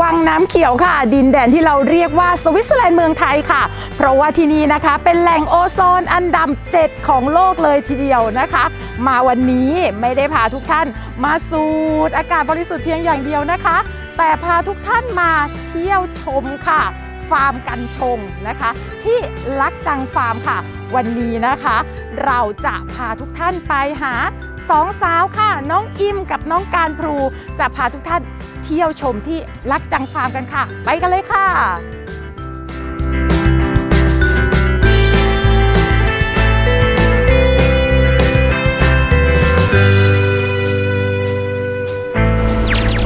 วังน้ำเขียวค่ะ ดินแดนที่เราเรียกว่าสวิตเซอร์แลนด์เมืองไทยค่ะ เพราะว่าที่นี่นะคะเป็นแหล่งโอโซนอันดับ7ของโลกเลยทีเดียวนะคะ มาวันนี้ไม่ได้พาทุกท่านมาสูดอากาศบริสุทธิ์เพียงอย่างเดียวนะคะ แต่พาทุกท่านมาเที่ยวชมค่ะ ฟาร์มกันชงนะคะ ที่ลักจังฟาร์มค่ะ วันนี้นะคะ เราจะพาทุกท่านไปหาสองสาวค่ะ น้องอิมกับน้องการพลูจะพาทุกท่านเที่ยวชมที่ลักจังฟาร์มกันค่ะ ไปกันเลยค่ะ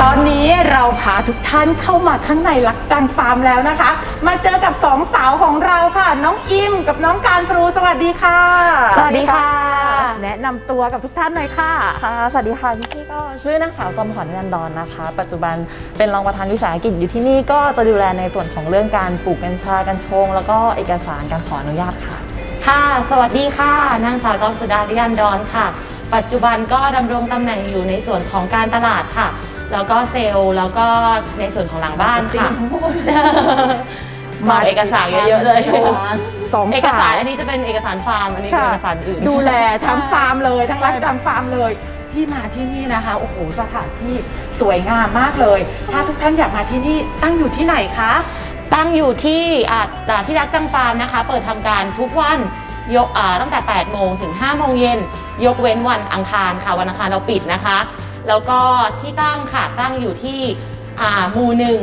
ตอนนี้เราพาทุกท่านเข้ามาข้างในลักจังฟาร์มแล้วนะคะ มาเจอกับสองสาวของเราค่ะ น้องอิมกับน้องการพลูสวัสดีค่ะ สวัสดีค่ะ แนะนำตัวกับทุกท่านหน่อยค่ะ ค่ะ สวัสดีค่ะพี่พี่ก็ชื่อนางสาวจอมขวัญนันดอนนะคะ ปัจจุบันเป็นรองประธานวิสาหกิจอยู่ที่นี่ก็จะดูแลในส่วนของเรื่องการปลูกกัญชากัญชง แล้วก็เอกสารการขออนุญาตค่ะ ค่ะ สวัสดีค่ะ นางสาวจอมสุดาวิยันดอนค่ะ ปัจจุบันก็ดำรงตำแหน่งอยู่ในส่วนของการตลาดค่ะ แล้วก็เซลล์แล้วก็ในส่วนของหลังบ้านค่ะมาเอกสารเยอะๆเลยสองเอกสาสารวอันนี้จะเป็นเอกสารฟาร์มอันนี้เป็นค่ะเอกสารอื่นดูแลทั้งฟาร์มเลยทั้งรักจังฟาร์มเลยพี่มาที่นี่นะคะโอ้โหสถานที่สวยงามมากเลย ถ้าทุกท่านอยากมาที่นี่ตั้งอยู่ที่ไหนคะตั้งอยู่ที่อ่าอ่าที่รักจังฟาร์มนะคะ เปิดทำการทุกวันยกอ่าตั้งแต่ 8 โมงถึง 5 โมงเย็น ยกเว้นวันอังคารค่ะ วันอังคารเราปิดนะคะ แล้วก็ที่ตั้งค่ะตั้งอยู่ที่อ่าหมู่หนึ่ง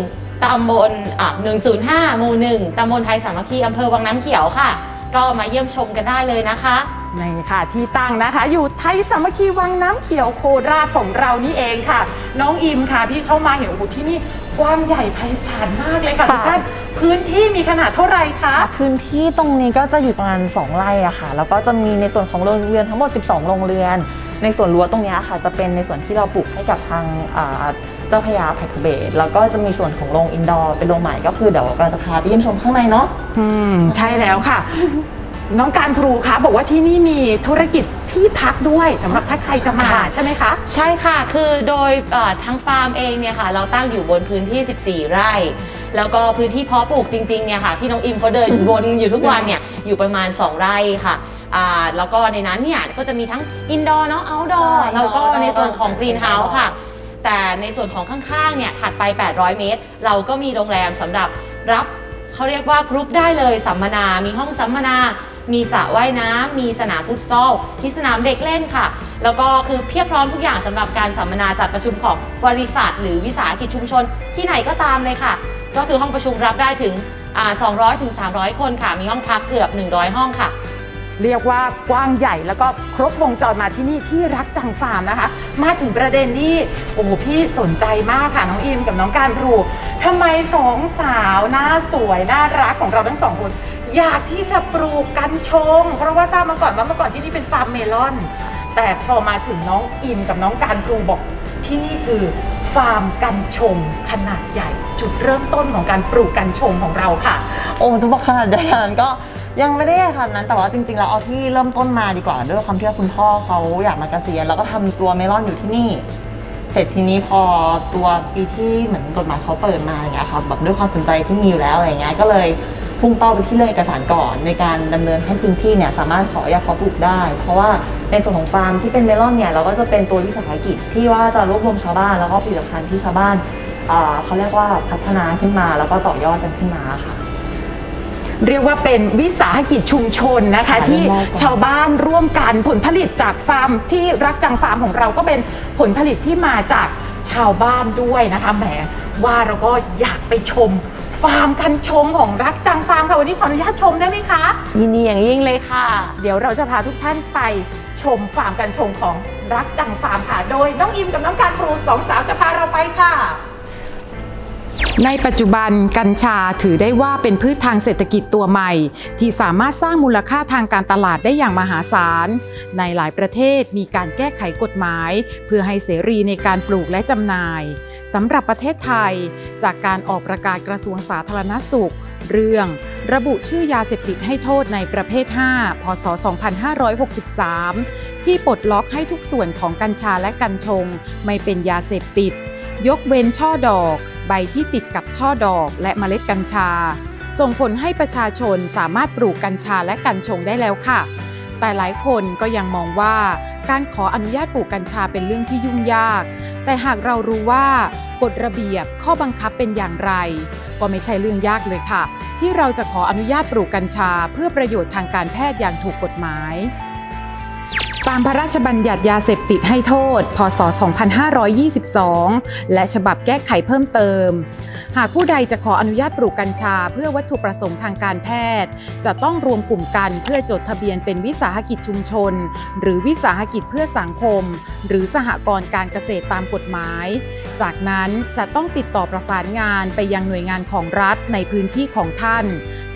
ตำบลอ่า105หมู่หนึ่งตำบลไทยสามัคคีอำเภอวังน้ำเขียวค่ะ ก็มาเยี่ยมชมกันได้เลยนะคะนี่ค่ะที่ตั้งนะคะ อยู่ไทยสามัคคีวังน้ำเขียวโคราชของเรานี่เองค่ะ น้องอิมค่ะพี่เข้ามาเห็นโอ้โหที่นี่กว้างใหญ่ไพศาลมากเลยค่ะค่ะทุกท่านพื้นที่มีขนาดเท่าไหร่คะพื้นที่ตรงนี้ก็จะอยู่ประมาณ2ไร่อะค่ะ แล้วก็จะมีในส่วนของโรงเรือนทั้งหมด 12 โรงเรือน ในส่วนรั้วตรงเนี้ยค่ะจะเป็นในส่วนที่เราปลูกให้กับทางอ่าเจ้าพระยาไพทเบตแล้วก็จะมีส่วนของโรงอินดอร์เป็นโรงใหม่ก็คือเดี๋ยวเราจะพาไปเยี่ยมชมข้างในเนาะอืมใช่แล้วค่ะ น้องการพลูคะบอกว่าที่นี่มีธุรกิจที่พักด้วยสำหรับถ้าใครจะมาค่ะใช่ไหมคะ ใช่ค่ะ คือโดยเอ่อทางฟาร์มเองเนี่ยค่ะ เราตั้งอยู่บนพื้นที่ 14 ไร่ แล้วก็พื้นที่เพาะปลูกจริงๆเนี่ยค่ะ ที่น้องอิมเขาเดินวนอยู่ทุกวันเนี่ยอยู่ประมาณ 2 ไร่ค่ะ อ่าแล้วก็ในนั้นเนี่ยก็จะมีทั้งอินดอร์เนาะเอาท์ดอร์อ่าแล้วก็ indoor ในส่วนของ outdoor กรีนเฮาส์ค่ะ แต่ในส่วนของข้างๆเนี่ยถัดไป 800 เมตร เราก็มีโรงแรมสำหรับรับเขาเรียกว่ากรุ๊ปได้เลยสัมมนา มีห้องสัมมนา มีสระว่ายน้ำมีสนามฟุตซอลมีสนามเด็กเล่นค่ะ แล้วก็คือเพียบพร้อมทุกอย่างสำหรับการสัมมนาจัดประชุมของบริษัท หรือวิสาหกิจชุมชนที่ไหนก็ตามเลยค่ะ ก็คือห้องประชุมรับได้ถึงอ่า200ถึง300 คนค่ะ มีห้องพักเกือบ 100 ห้องค่ะ เรียกว่ากว้างใหญ่แล้วก็ครบวงจรมาที่นี่ที่รักจังฟาร์มนะคะ มาถึงประเด็นที่โอ้พี่สนใจมากค่ะน้องอิมกับน้องการพลูทำไมสองสาวหน้าสวยน่ารักของเราทั้งสองคนอยากที่จะปลูกกัญชง เพราะว่าทราบมาก่อนว่าเมื่อก่อนที่นี่เป็นฟาร์มเมลอน แต่พอมาถึงน้องอิมกับน้องการพลูบอกที่นี่คือฟาร์มกัญชงขนาดใหญ่ จุดเริ่มต้นของการปลูกกัญชงของเราค่ะ โอ้จะบอกขนาดใหญ่ขนาดนั้นก็ ยังไม่ได้ขนาดนั้นแต่ว่าจริงๆแล้วเอาที่เริ่มต้นมาดีกว่าด้วยความที่ว่าคุณพ่อเขาอยากมาเกษียณแล้วก็ทำตัวเมลอนอยู่ที่นี่ เสร็จทีนี้พอตัวปีที่เหมือนกฎหมายเขาเปิดมาอย่างเงี้ยครับแบบด้วยความสนใจที่มีอยู่แล้วอะไรเงี้ยก็เลยพุ่งเป้าไปที่เรื่องเอกสารก่อนในการดำเนินให้พื้นที่เนี่ยสามารถขออนุญาตเพาะปลูกได้ เพราะว่าในส่วนของฟาร์มที่เป็นเมลอนเนี่ยเราก็จะเป็นตัววิสาหกิจที่ว่าจะรวบรวมชาวบ้านแล้วก็ผลิตภัณฑ์ที่ชาวบ้านอ่าเขาเรียกว่าพัฒนาขึ้นมาแล้วก็ต่อยอดกันขึ้นมาค่ะ เรียกว่าเป็นวิสาหกิจชุมชนนะคะค่ะที่เริ่มแรกก่อนชาวบ้านร่วมกันผลผลิตจากฟาร์มที่รักจังฟาร์มของเราก็เป็นผลผลิตที่มาจากชาวบ้านด้วยนะคะแหมว่าเราก็อยากไปชมฟาร์มกันชงของรักจังฟาร์มค่ะวันนี้ขออนุญาตชมได้ไหมคะ ยินดีอย่างยิ่งเลยค่ะ เดี๋ยวเราจะพาทุกท่านไปชมฟาร์มกันชงของรักจังฟาร์มค่ะ โดยน้องอิมกับน้องการครูสองสาวจะพาเราไปค่ะ ในปัจจุบันกัญชาถือได้ว่าเป็นพืชทางเศรษฐกิจตัวใหม่ ที่สามารถสร้างมูลค่าทางการตลาดได้อย่างมหาศาล ในหลายประเทศมีการแก้ไขกฎหมาย เพื่อให้เสรีในการปลูกและจำหน่ายสำหรับประเทศไทย จากการออกประกาศกระทรวงสาธารณสุข เรื่องระบุชื่อยาเสพติดให้โทษในประเภท 5 พศ 2563 ที่ปลดล็อกให้ทุกส่วนของกัญชาและกัญชง ไม่เป็นยาเสพติด ยกเว้นช่อดอก ใบที่ติดกับช่อดอกและเมล็ดกัญชา ส่งผลให้ประชาชนสามารถปลูกกัญชาและกัญชงได้แล้วค่ะ แต่หลายคนก็ยังมองว่าการขออนุญาตปลูกกัญชาเป็นเรื่องที่ยุ่งยาก แต่หากเรารู้ว่ากฎระเบียบข้อบังคับเป็นอย่างไร ก็ไม่ใช่เรื่องยากเลยค่ะ ที่เราจะขออนุญาตปลูกกัญชา เพื่อประโยชน์ทางการแพทย์อย่างถูกกฎหมาย ตามพระราชบัญญัติยาเสพติดให้โทษ พศ 2522 และฉบับแก้ไขเพิ่มเติม หากผู้ใดจะขออนุญาตปลูกกัญชา เพื่อวัตถุประสงค์ทางการแพทย์ จะต้องรวมกลุ่มกันเพื่อจดทะเบียนเป็นวิสาหกิจชุมชน หรือวิสาหกิจเพื่อสังคม หรือสหกรณ์การเกษตรตามกฎหมาย จากนั้นจะต้องติดต่อประสานงานไปยังหน่วยงานของรัฐในพื้นที่ของท่าน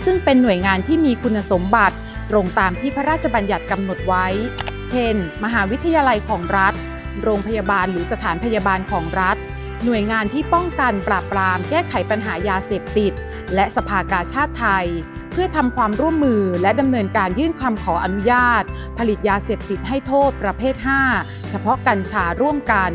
ซึ่งเป็นหน่วยงานที่มีคุณสมบัติตรงตามที่พระราชบัญญัติกำหนดไว้ เช่น มหาวิทยาลัยของรัฐ โรงพยาบาลหรือสถานพยาบาลของรัฐ หน่วยงานที่ป้องกันปราบปราม แก้ไขปัญหายาเสพติด และสภากาชาติไทย เพื่อทำความร่วมมือและดำเนินการยื่นคำขออนุญาต ผลิตยาเสพติดให้โทษประเภท 5 เฉพาะกัญชาร่วมกัน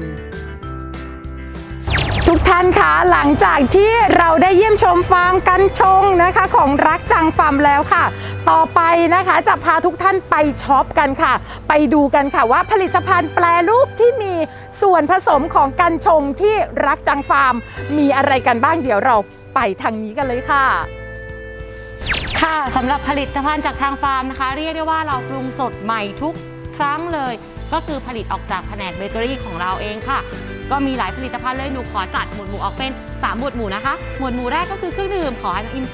ทุกท่านคะหลังจากที่เราได้เยี่ยมชมฟาร์มกันชงนะคะ ของรักจังฟาร์มแล้วค่ะ ต่อไปนะคะจะพาทุกท่านไปช็อปกันค่ะ ไปดูกันค่ะว่าผลิตภัณฑ์แปรรูปที่มีส่วนผสมของกันชงที่รักจังฟาร์ม มีอะไรกันบ้างเดี๋ยวเราไปทางนี้กันเลยค่ะค่ะสำหรับผลิตภัณฑ์จากทางฟาร์มนะคะ เรียกได้ว่าเราปรุงสดใหม่ทุกครั้งเลย ก็คือผลิตออกจากแผนกเบเกอรี่ของเราเองค่ะ ก็มีหลายผลิตภัณฑ์เลยหนูขอจัดหมวดหมู่ออกเป็น 3 หมวดหมู่นะคะ หมวดหมู่แรกก็คือเครื่องดื่มขอให้น้องอิม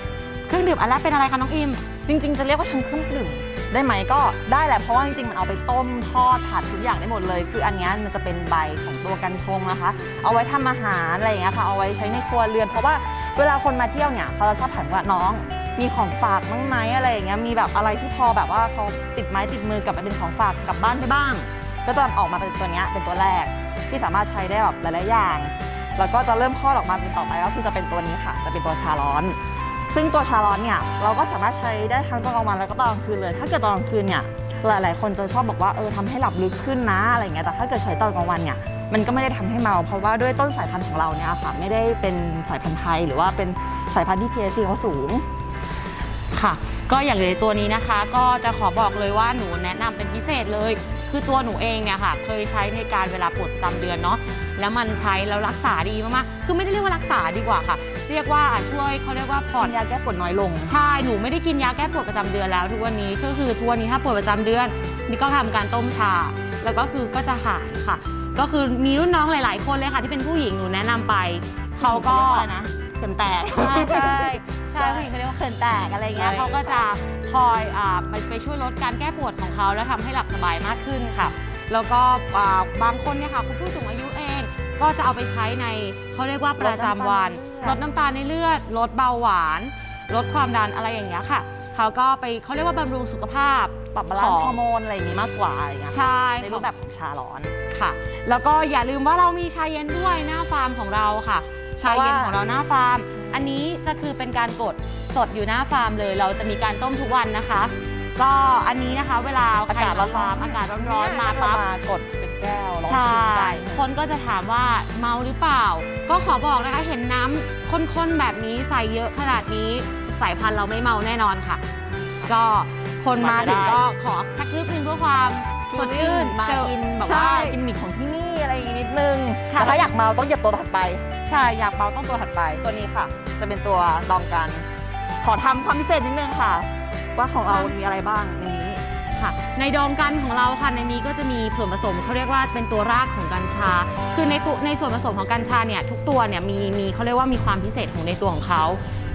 เครื่องดื่มอันแรกเป็นอะไรคะน้องอิม จริงๆ จะเรียกว่าชั้นเครื่องดื่มได้ไหมก็ได้แหละเพราะว่าจริงๆ มันเอาไปต้มทอดผัดทุกอย่างได้หมดเลย คืออันนี้มันจะเป็นใบของตัวกันชงนะคะ เอาไว้ทำอาหารอะไรอย่างเงี้ยค่ะเอาไว้ใช้ในครัวเรือน เพราะว่าเวลาคนมาเที่ยวเนี่ยเขาจะชอบถามว่าน้องมีของฝากบ้างไหมอะไรอย่างเงี้ยมีแบบอะไรที่พอแบบว่าเขาติดไม้ติดมือกลับไปเป็นของฝากกลับบ้านได้บ้าง ก็จะออกมาเป็นตัวนี้เป็นตัวแรก ที่สามารถใช้ได้แบบหลายๆอย่าง แล้วก็จะเริ่มคลอออกมาเป็นต่อไปก็คือจะเป็นตัวนี้ค่ะ จะเป็นตัวชาร้อน ซึ่งตัวชาร้อนเนี่ยเราก็สามารถใช้ได้ทั้งตอนกลางวันแล้วก็ตอนกลางคืนเลย ถ้าเกิดตอนกลางคืนเนี่ยหลายๆ คนจะชอบบอกว่าเออทำให้หลับลึกขึ้นนะอะไรเงี้ยแต่ถ้าเกิดใช้ตอนกลางวันเนี่ยมันก็ไม่ได้ทำให้เมา เพราะว่าด้วยต้นสายพันธุ์ของเราเนี่ยค่ะไม่ได้เป็นสายพันธุ์ไทย หรือว่าเป็นสายพันธุ์ที่ THC เขาสูงค่ะก็อย่างในตัวนี้นะคะ ก็จะขอบอกเลยว่าหนูแนะนำเป็นพิเศษเลย คือตัวหนูเองเนี่ยค่ะ เคยใช้ในการเวลาปวดประจำเดือนเนาะแล้วมันใช้แล้วรักษาดีมากๆคือไม่ได้เรียกว่ารักษาดีกว่าค่ะ เรียกว่าช่วยเขาเรียกว่าผ่ผ่ออนนยาแก้ปวดน้อยลง ใช่ หนูไม่ได้กินยาแก้ปวดประจำเดือนแล้ว ทุกวันนี้ก็คือทุกวันนี้ถ้าปวดประจำเดือน นี่ก็ทำการต้มชา แล้วก็คือก็จะหายค่ะ ก็คือมีรุ่นน้องหลาย ๆ คนเลยค่ะ ที่เป็นผู้หญิงหนูแนะนำไปเขาก็ อะไรนะเข็มแตก ใช่ใช่ใช่ผู้หญิงเขาเรียกว่าเขินแตกอะไรเงี้ยใช่ เขาก็จะคอยอ่าไปไปช่วยลดการแก้ปวดของเขา แล้วทำให้หลับสบายมากขึ้นค่ะ แล้วก็อ่าบางคนเนี่ยค่ะคุณผู้สูงอายุเอง ก็จะเอาไปใช้ในเขาเรียกว่าประจำวัน ลดน้ำตาลในเลือด ลดเบาหวาน ลดความดันอะไรอย่างเงี้ยค่ะ เขาก็ไปเขาเรียกว่าบำรุงสุขภาพปรับบาลานซ์ฮอร์โมนอะไรอย่างนี้มากกว่าอะไรอย่างเงี้ยใช่ในรูปแบบของชาร้อน ค่ะ แล้วก็อย่าลืมว่าเรามีชาเย็นด้วยหน้าฟาร์มของเราค่ะ ชาเย็นของเราหน้าฟาร์ม อันนี้จะคือเป็นการกดสดอยู่หน้าฟาร์มเลย เราจะมีการต้มทุกวันนะคะ ก็อันนี้นะคะ เวลาอากาศใคมฟาร์มอากาศร้อนๆมาปั๊บมากดเป็น แก้วลองใช่ชิมกันคนก็จะถามว่าเมาหรือเปล่า ก็ขอบอกนะคะเห็นน้ำข้นๆแบบนี้ใส่เยอะขนาดนี้สายพันธุ์เราไม่เมาแน่นอนค่ะ ก็คนมาถึงก็ขอสักนิดนึงเพื่อความสดชื่นมาเจอกินแบบใช่ว่ากินหมิกของที่นี่อะไรอย่างงี้นิดนึงค่ะ แต่ถ้าอยากเมาต้องเหยียบตัวถัดไป ใช่ อยากเมาต้องตัวถัดไป ตัวนี้ค่ะ จะเป็นตัวดองกัน ขอทำความพิเศษนิดนึงค่ะ ว่าของเรามีอะไรบ้างในนี้ ค่ะ ในดองกันของเราค่ะในนี้ก็จะมีส่วนผสมเขาเรียกว่าเป็นตัวรากของกัญชา คือในตัวในส่วนผสมของกัญชาเนี่ยทุกตัวเนี่ยมีมีเขาเรียกว่ามีความพิเศษของในตัวของเขา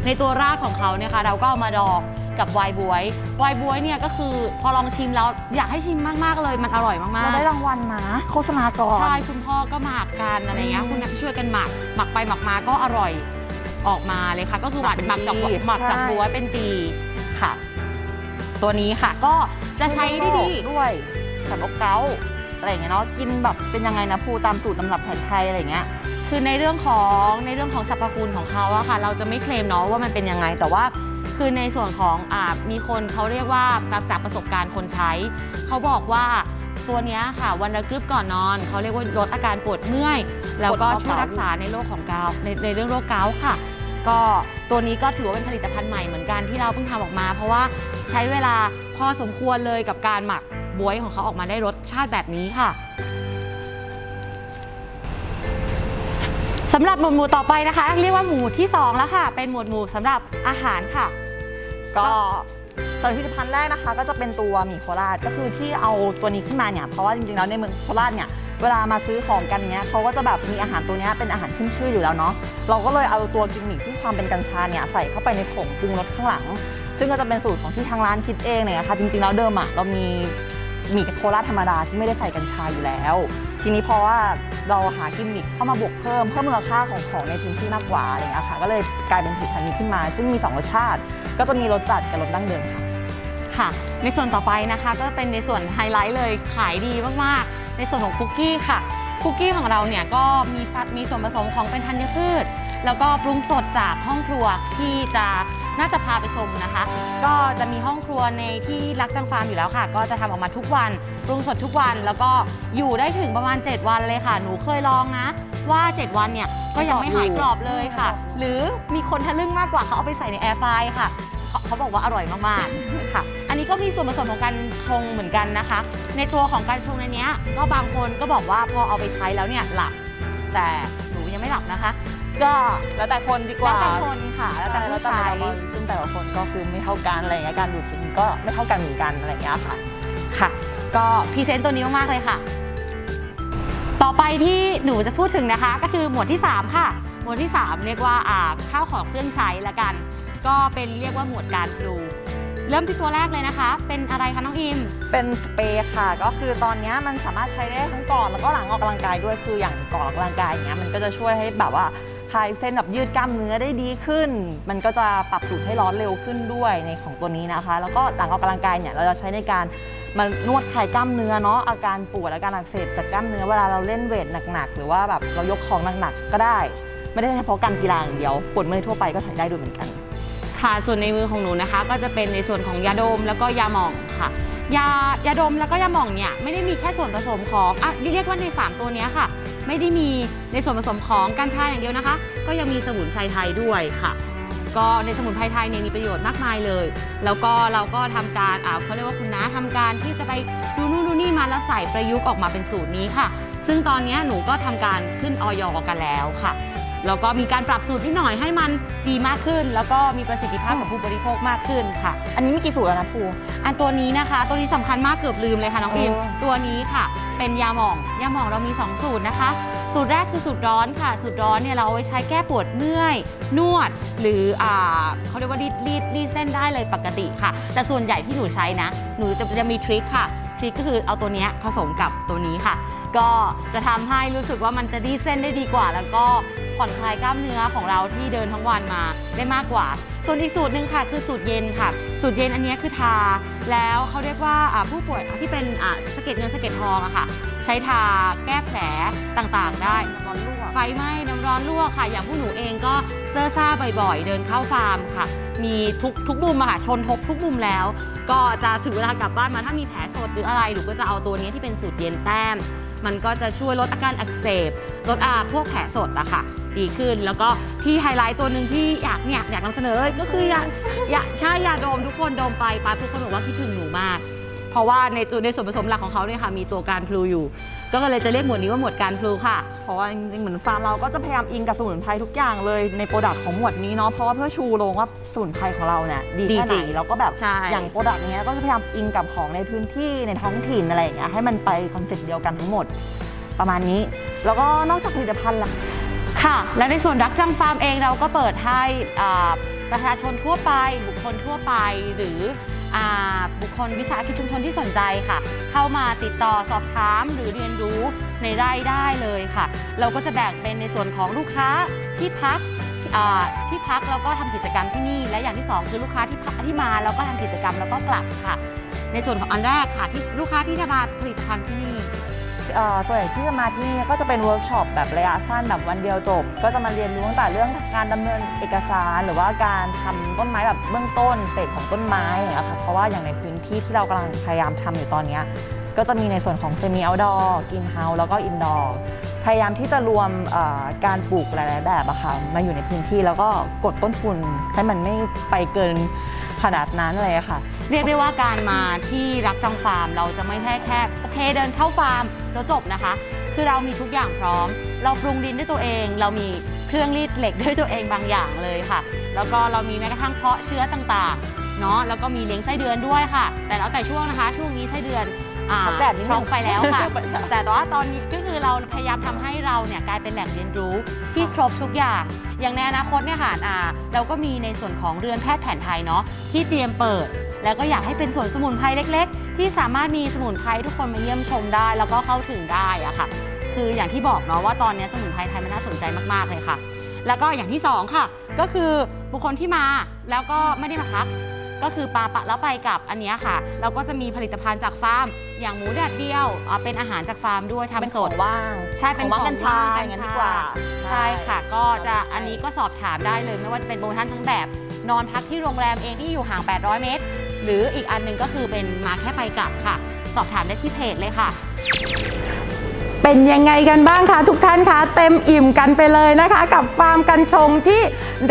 ในตัวรากของเขาเนี่ยค่ะเราก็เอามาดองกับไวน์บวยไวน์บวยเนี่ยก็คือพอลองชิมแล้วอยากให้ชิมมากๆเลยมันอร่อยมากเราๆได้รางวัลนะโฆษณาก่อนใช่คุณพ่อก็หมักกันอะไรเงี้ยอืมคุณนักช่วยกันหมักหมักไปหมักมาก็อร่อยออกมาเลยค่ะ ก็คือหมักหหมัมักกเป็นกับปีหมักจากใช่บัวเป็นปีค่ะ ตัวนี้ค่ะก็ จะใช้ได้ดีด้วยสำหรับเกาอะไรอย่างเงี้ยเนาะกินแบบเป็นยังไงนะภูตามสูตรตำรับแผนไทยอะไรอย่างเงี้ยคือในเรื่องของในเรื่องของสรรพคุณของเขาอะค่ะ เราจะไม่เคลมเนาะว่ามันเป็นยังไง แต่ว่าคือในส่วนของอ่ามีคนเขาเรียกว่าจากประสบการณ์คนใช้ เขาบอกว่าตัวนี้ค่ะวันละกรึบก่อนนอน เขาเรียกว่าลดอาการปวดเมื่อย แล้วก็ช่วยรักษาในโรคของเกาในในเรื่องโรคเกาค่ะ ก็ตัวนี้ก็ถือว่าเป็นผลิตภัณฑ์ใหม่เหมือนกันที่เราเพิ่งทำออกมา เพราะว่าใช้เวลา พอสมควรเลยกับการหมักบวยของเขาออกมาได้รสชาติแบบนี้ค่ะสำหรับหมวดหมู่ต่อไปนะคะ เรียกว่าหมู่ที่ 2 แล้วค่ะ เป็นหมวดหมู่สำหรับอาหารค่ะ ก็สำหรับผลิตภัณฑ์แรกนะคะ ก็จะเป็นตัวหมี่โคราชก็คือที่เอาตัวนี้ขึ้นมาเนี่ยเพราะว่าจริงๆแล้วในเมืองโคราชเนี่ยเวลามาซื้อของกันเนี้ยเขาก็จะแบบมีอาหารตัวนี้เป็นอาหารขึ้นชื่ออยู่แล้วเนาะเราก็เลยเอาตัวกิมมิคที่ความเป็นกัญชาเนี่ยใส่เข้าไปในผงปรุงรสข้างหลัง ซึ่งก็จะเป็นสูตรของที่ทางร้านคิดเองเนี่ยค่ะจริงๆแล้วเดิมอะเรามีหมี่โคราชธรรมดาที่ไม่ได้ใส่กัญชาอยู่แล้ว ทีนี้เพราะว่าเราหากิมมิคเข้ามาบวกเพิ่มเพิ่มมูลค่าของของในพื้นที่มากกว่าอะไรอย่างเงี้ยค่ะก็เลยกลายเป็นผลิตภัณฑ์นี้ขึ้นมา ซึ่งมีสองรสชาติ ก็จะมีรสจัดกับรสดั้งเดิมค่ะ ค่ะ ในส่วนต่อไปนะคะก็เป็นในส่วนไฮไลท์เลยขายดีมากๆ ในส่วนของคุกกี้ค่ะคุกกี้ของเราเนี่ยก็มีมีส่วนผสมของเป็นธัญพืช แล้วก็ปรุงสดจากห้องครัวที่จะ น่าจะพาไปชมนะคะ ก็จะมีห้องครัวในที่รักจังฟาร์มอยู่แล้วค่ะ ก็จะทำออกมาทุกวันปรุงสดทุกวัน แล้วก็อยู่ได้ถึงประมาณ 7 วันเลยค่ะ หนูเคยลองนะ ว่า 7 วันเนี่ยก็ยังไม่หายกรอบเลยค่ะ หรือมีคนทะลึ่งมากกว่าเขาเอาไปใส่ในแอร์ไฟค่ะเขาเขาบอกว่าอร่อยมากๆค่ะ อันนี้ก็มีส่วนผสมของการชงเหมือนกันนะคะ ในตัวของการชงในนี้ก็บางคนก็บอกว่าพอเอาไปใช้แล้วเนี่ยหลับ แต่หนูยังไม่หลับนะคะ ก็แล้วแต่คนดีกแล้วว่าแต่คนค่ะ แล้วแต่ผู้ใช้แล้วแต่ซึ่งแต่ละคนก็คือไม่เท่ากันอะไรอย่างเงี้ยการดูดซึมก็ไม่เท่ากันเหมือนกันอะไรอย่างเงี้ยค่ะ ค่ะ ก็พรีเซนต์ตัวนี้มากๆเลยค่ะ ต่อไปที่หนูจะพูดถึงนะคะ ก็คือหมวดที่ 3 ค่ะ หมวดที่ 3 เรียกว่าอ่าข้าวของเครื่องใช้ละกัน ก็เป็นเรียกว่าหมวดการปลูกเริ่มที่ตัวแรกเลยนะคะ เป็นอะไรคะน้องอิม เป็นสเปรย์ค่ะ ก็คือตอนเนี้ยมันสามารถใช้ได้ทั้งก่อนแล้วก็หลังออกกำลังกายด้วยคืออย่างก่อนออกกำลังกายอย่างเงี้ยมันก็จะช่วยให้แบบว่า คลายเส้นแบบยืดกล้ามเนื้อได้ดีขึ้น มันก็จะปรับสูตรให้ร้อนเร็วขึ้นด้วยในของตัวนี้นะคะ แล้วก็หลังออกกำลังกายเนี่ยเราจะใช้ในการมานวดคลายกล้ามเนื้อเนาะอาการปวดอาการอักเสบจากกล้ามเนื้อเวลาเราเล่นเวทหนักๆหรือว่าแบบเรายกของหนักๆก็ได้ ไม่ได้เฉพาะการกีฬาอย่างเดียวปวดเมื่อยทั่วไปก็ใช้ได้ด้วยเหมือนกัน ค่ะส่วนในมือของหนูนะคะ ก็จะเป็นในส่วนของยาดมแล้วก็ยาหม่องค่ะ ยายาดมแล้วก็ยาหม่องเนี่ยไม่ได้มีแค่ส่วนผสมของอะเรียกว่าใน 3 ตัวนี้ค่ะ ไม่ได้มีในส่วนผสมของกัญชาอย่างเดียวนะคะ ก็ยังมีสมุนไพรไทยด้วยค่ะ ก็ในสมุนไพรไทยเนี่ยมีประโยชน์มากมายเลย แล้วก็เราก็ทำการอ่าเขาเรียกว่าคุณน้าทำการที่จะไปดูนู่นดูนี่มาแล้วใส่ประยุกต์ออกมาเป็นสูตรนี้ค่ะ ซึ่งตอนนี้หนูก็ทำการขึ้นออยกันแล้วค่ะ แล้วก็มีการปรับสูตรนิดหน่อยให้มันดีมากขึ้น แล้วก็มีประสิทธิภาพกับผู้บริโภคมากขึ้นค่ะ อันนี้มีกี่สูตรแล้วนะครู อันตัวนี้นะคะ ตัวนี้สำคัญมากเกือบลืมเลยค่ะน้องอิมเออ ตัวนี้ค่ะ เป็นยาหม่อง ยาหม่องเรามี 2 สูตรนะคะ สูตรแรกคือสูตรร้อนค่ะ สูตรร้อนเนี่ยเราเอาไว้ใช้แก้ปวดเมื่อย นวด หรืออ่าเขาเรียกว่ารีดรีดรีดเส้นได้เลยปกติค่ะ แต่ส่วนใหญ่ที่หนูใช้นะ หนูจะจะมีทริคค่ะ ทริคก็คือเอาตัวเนี้ยผสมกับตัวนี้ค่ะ ก็จะทำให้รู้สึกว่ามันจะรีดเส้นได้ดีกว่า แล้วก็ผ่อนคลายกล้ามเนื้อของเราที่เดินทั้งวันมาได้มากกว่า ส่วนอีกสูตรหนึ่งค่ะ คือสูตรเย็นค่ะ สูตรเย็นอันเนี้ยคือทา แล้วเขาเรียกว่าอ่าผู้ป่วยที่เป็นอ่าสะเก็ดเงินสะเก็ดทองอะค่ะ ใช้ทาแก้แผลต่างๆ ได้ร้อนลวกไฟไหม้น้ำร้อนลวกค่ะ อย่างผู้หนูเองก็เซอร์ซ่าบ่อยๆ เดินเข้าฟาร์มค่ะ มีทุกทุกมุมอะค่ะชนทบทุกมุมแล้ว ก็จะถึงเวลากลับบ้านมาถ้ามีแผลสดหรืออะไรหนูก็จะเอาตัวนี้ที่เป็นสูตรเย็นแต้ม มันก็จะช่วยลดอาการอักเสบ ลดอาพวกแผลสดอะค่ะ ดีขึ้นแล้วก็ที่ไฮไลท์ตัวหนึ่งที่อยากเนี่ยอยากนำเสนอเลยก็คือยายาใช่ยาดมทุกคนดมไปไปทุกคนบอกว่าคิดถึงหนูมาก เพราะว่าในตัวในส่วนผสมหลักของเขาเนี่ยค่ะมีตัวการพลูอยู่ ก็เลยจะเรียกหมวดนี้ว่าหมวดการพลูค่ะ เพราะว่าจริงๆเหมือนฟาร์มเราก็จะพยายามอิงกับสมุนไพรทุกอย่างเลยในโปรดักต์ของหมวดนี้เนาะเพราะว่าเพื่อชูโรงว่าสมุนไพรของเราเนี่ยดีดีแค่จไหรินงแล้วก็แบบใช่ อย่างโปรดักต์เนี้ยก็จะพยายามอิงกับของในพื้นที่ในท้องถิ่นอะไรอย่างเงี้ยให้มันไปคอนเซ็ปต์เดียวกันทั้งหมด ประมาณนี้ แล้วก็นอกจากผลิตภัณฑ์ล่ะ ค่ะ และในส่วนรักจังฟาร์มเองเราก็เปิดให้อ่า ประชาชนทั่วไป บุคคลทั่วไป หรืออบุคคลวิสาหกิจชุมชนที่สนใจค่ะ เข้ามาติดต่อสอบถามหรือเรียนรู้ในไร่ได้เลยค่ะ เราก็จะแบ่งเป็นในส่วนของลูกค้าที่พักที่พักแล้วก็ทำกิจกรรมที่นี่ และอย่างที่สองคือลูกค้าที่พักที่มาแล้วก็ทำกิจกรรมแล้วก็กลับค่ะ ในส่วนของอันแรกค่ะที่ลูกค้าที่จะมาผลิตภัณฑ์ที่นี่ เอ่อส่วนใหญ่ที่จะมาที่นี่ก็จะเป็นเวิร์กช็อปแบบระยะสั้นแบบวันเดียวจบ ก็จะมาเรียนรู้ตั้งแต่เรื่องการดำเนินเอกสาร หรือว่าการทำต้นไม้แบบเบื้องต้นเตจของต้นไม้อย่างเงี้ยค่ะเพราะว่าอย่างในพื้นที่ที่เรากำลังพยายามทำอยู่ตอนเนี้ยก็จะมีในส่วนของเซมิเอาดอร์กินเฮาส์แล้วก็อินดอร์พยายามที่จะรวมการปลูกหลาย ๆ แบบอะค่ะมาอยู่ในพื้นที่แล้วก็กดต้นทุนให้มันไม่ไปเกิน ขนาดนั้นเลยค่ะ เรียกได้ว่าการมาที่รักจังฟาร์ม เราจะไม่แค่แค่โอเคเดินเข้าฟาร์มแล้วจบนะคะ คือเรามีทุกอย่างพร้อม เราปรุงดินด้วยตัวเอง เรามีเครื่องรีดเหล็กด้วยตัวเองบางอย่างเลยค่ะ แล้วก็เรามีแม้กระทั่งเพาะเชื้อต่างๆเนาะแล้วก็มีเลี้ยงไส้เดือนด้วยค่ะ แต่แล้วแต่ช่วงนะคะ ช่วงนี้ไส้เดือน อ่าช็อกแดดนิดนึงช็อกไปแล้วค่ะไปแล้วแต่ว่าตอนนี้ก็คือเราพยายามทำให้เราเนี่ยกลายเป็นแหล่งเรียนรู้ที่ครบทุกอย่าง อย่างในอนาคตเนี่ยค่ะอ่าเราก็มีในส่วนของเรือนแพทย์แผนไทยเนาะที่เตรียมเปิด แล้วก็อยากให้เป็นสวนสมุนไพรเล็ก ๆ ที่สามารถมีสมุนไพรทุกคนมาเยี่ยมชมได้ แล้วก็เข้าถึงได้อะค่ะ คืออย่างที่บอกเนาะว่าตอนนี้สมุนไพรไทยมันน่าสนใจมากๆเลยค่ะ แล้วก็อย่างที่สองค่ะ ก็คือบุคคลที่มาแล้วก็ไม่ได้มาพัก ก็คือปลาปะแล้วไปกับอันเนี้ยค่ะ เราก็จะมีผลิตภัณฑ์จากฟาร์ม อย่างหมูแดดเดียวอ่าเป็นอาหารจากฟาร์มด้วยเป็นทำขสอดงว่าง ใช่เป็นของว่างกัญชาของว่างอย่างนั้นดีกว่า ใช่ค่ะก็จะอันนี้ก็สอบถามได้เลย ไม่ว่าจะเป็นโปรโมชั่นทั้งแบบ นอนพักที่โรงแรมเองที่อยู่ห่าง 800 เมตร หรืออีกอันหนึงก็คือเป็นมาแค่ไปกลับค่ะ สอบถามได้ที่เพจเลยค่ะ เป็นยังไงกันบ้างคะทุกท่านคะเต็มอิ่มกันไปเลยนะคะ กับฟาร์มกันชงที่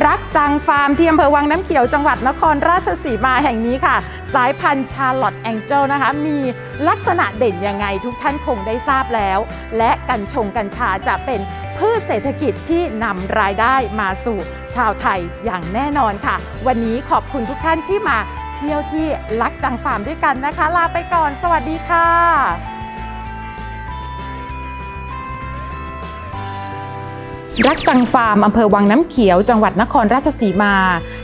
รักจังฟาร์มที่อำเภอวังน้ำเขียวจังหวัดนครราชสีมาแห่งนี้ค่ะ สายพันธุ์ชาร์ลอตแองเจลนะคะ มีลักษณะเด่นยังไงทุกท่านคงได้ทราบแล้ว และกัญชงกัญชาจะเป็นพืชเศรษฐกิจที่นำรายได้มาสู่ชาวไทยอย่างแน่นอนค่ะ วันนี้ขอบคุณทุกท่านที่มาเที่ยวที่รักจังฟาร์มด้วยกันนะคะ ลาไปก่อน สวัสดีค่ะ รักจังฟาร์มอำเภอวังน้ำเขียว จังหวัดนครราชสีมา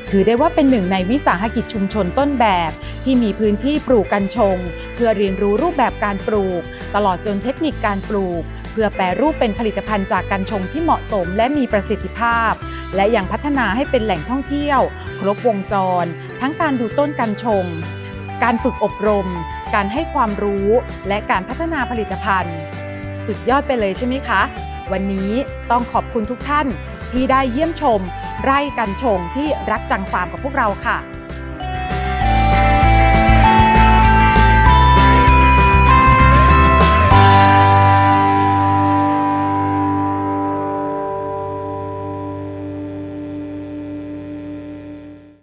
ถือได้ว่าเป็นหนึ่งในวิสาหกิจชุมชนต้นแบบ ที่มีพื้นที่ปลูกกัญชง เพื่อเรียนรู้รูปแบบการปลูก ตลอดจนเทคนิคการปลูก เพื่อแปรรูปเป็นผลิตภัณฑ์จากกัญชงที่เหมาะสมและมีประสิทธิภาพ และยังพัฒนาให้เป็นแหล่งท่องเที่ยว ครบวงจร ทั้งการดูต้นกัญชง การฝึกอบรม การให้ความรู้ และการพัฒนาผลิตภัณฑ์ สุดยอดไปเลยใช่ไหมคะ วันนี้ต้องขอบคุณทุกท่านที่ได้เยี่ยมชม ไร่กันชงที่รักจังฟาร์มกับพวกเราค่ะ